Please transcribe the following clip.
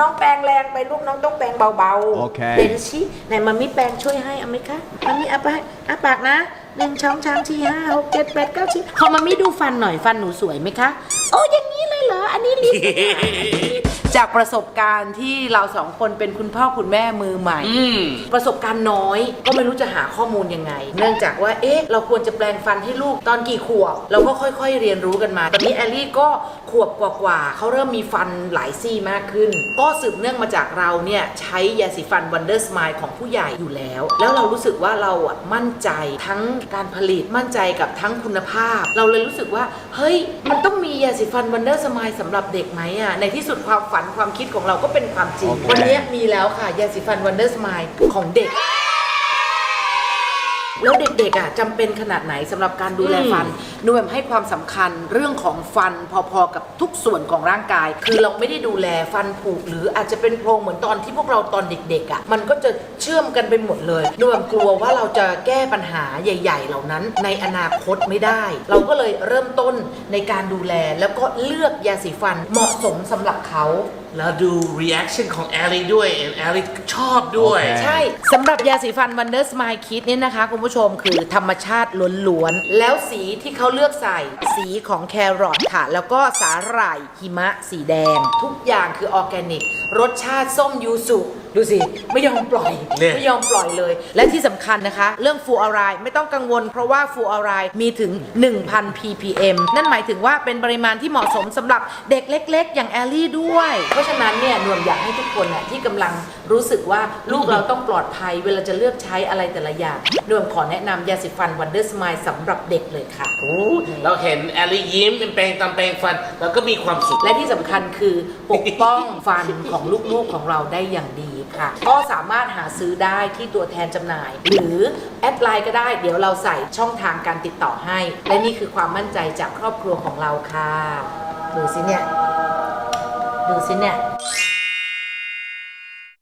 น้องแปรงแรงไปลูกน้องต้องแปรงเบาๆโอเคเป็นชิไหนมามิแปรงช่วยให้เอาไหมคะมามิเอาไปอาปากนะหนึ่งช้องช้างที่ห้าหกเจ็ดแปดเก้าสิบขอมามิดูฟันหน่อยฟันหนูสวยไหมคะ โอ้อย่างนี้เลยเหรอ อันนี้ลิ้น จากประสบการณ์ที่เราสองคนเป็นคุณพ่อคุณแม่มือใหม่ อืม ประสบการณ์น้อยก็ไม่รู้จะหาข้อมูลยังไง เนื่องจากว่าเอ๊ะ เราควรจะแปลงฟันให้ลูกตอนกี่ขวบ เราก็ค่อยๆเรียนรู้กันมาตอนนี้แอลลี่ก็ขวบกว่าๆเขาเริ่มมีฟันหลายซี่มากขึ้น ก็สืบเนื่องมาจากเราเนี่ยใช้ยาสีฟัน Wonder Smile ของผู้ใหญ่อยู่แล้ว แล้วเรารู้สึกว่าเราอะมั่นใจทั้งการผลิตมั่นใจกับทั้งคุณภาพ เราเลยรู้สึกว่าเฮ้ยมันต้องมียาสีฟัน Wonder Smile สำหรับเด็กไหมอะในที่สุดความฝันความคิดของเราก็เป็นความจริงโอเควันนี้มีแล้วค่ะยาสีฟัน Wonder Smile ของเด็ก แล้วเด็กๆอะจำเป็นขนาดไหนสำหรับการดูแลฟันห นูแบบให้ความสำคัญเรื่องของฟันพอๆกับทุกส่วนของร่างกาย คือเราไม่ได้ดูแลฟันผุหรืออาจจะเป็นโพรงเหมือนตอนที่พวกเราตอนเด็กๆอะมันก็จะเชื่อมกันไปหมดเลยหนูแบบกลัวว่าเราจะแก้ปัญหาใหญ่ ๆ เหล่านั้น ในอนาคตไม่ได้ เราก็เลยเริ่มต้นในการดูแลแล้วก็เลือกยาสีฟันเหมาะสมสำหรับเขาแล้วดู reaction ของแอลลี่ด้วยแอลลี่ชอบด้วยโอเคใช่ สำหรับยาสีฟัน Wonder Smile Kit เนี่ยนะคะ คุณผู้ชมคือธรรมชาติล้วนๆ แล้วสีที่เขาเลือกใส่สีของแครอทค่ะ แล้วก็สาหร่ายหิมะสีแดง ทุกอย่างคือออร์แกนิก รสชาติส้มยูสุ ดูสิ ไม่ยอมปล่อยเนี่ย ไม่ยอมปล่อยเลย และที่สำคัญนะคะ เรื่องฟูอารายไม่ต้องกังวล เพราะว่าฟูอารายมีถึง 1,000 ppm นั่นหมายถึงว่าเป็นปริมาณที่เหมาะสมสำหรับเด็กเล็ก ๆ อย่างแอลลี่ด้วย เพราะฉะนั้นเนี่ยนวมอยากให้ทุกคนน่ะที่กำลังรู้สึกว่าลูกเราต้องปลอดภัย เวลาจะเลือกใช้อะไรแต่ละอย่างนวมขอแนะนำยาสีฟัน Wonder Smile สำหรับเด็กเลยค่ะ โอ้เราเห็นแอลลี่ยิ้มเป็นแปรงตามแปรงฟันแล้วก็มีความสุข และที่สำคัญคือปกป้องฟันของลูกๆของเราได้อย่างดี ค่ะ ก็สามารถหาซื้อได้ที่ตัวแทนจำหน่าย หรือแอดไลน์ก็ได้ เดี๋ยวเราใส่ช่องทางการติดต่อให้ และนี่คือความมั่นใจจากครอบครัวของเราค่ะ ดูสิเนี่ย ดูสิเนี่ย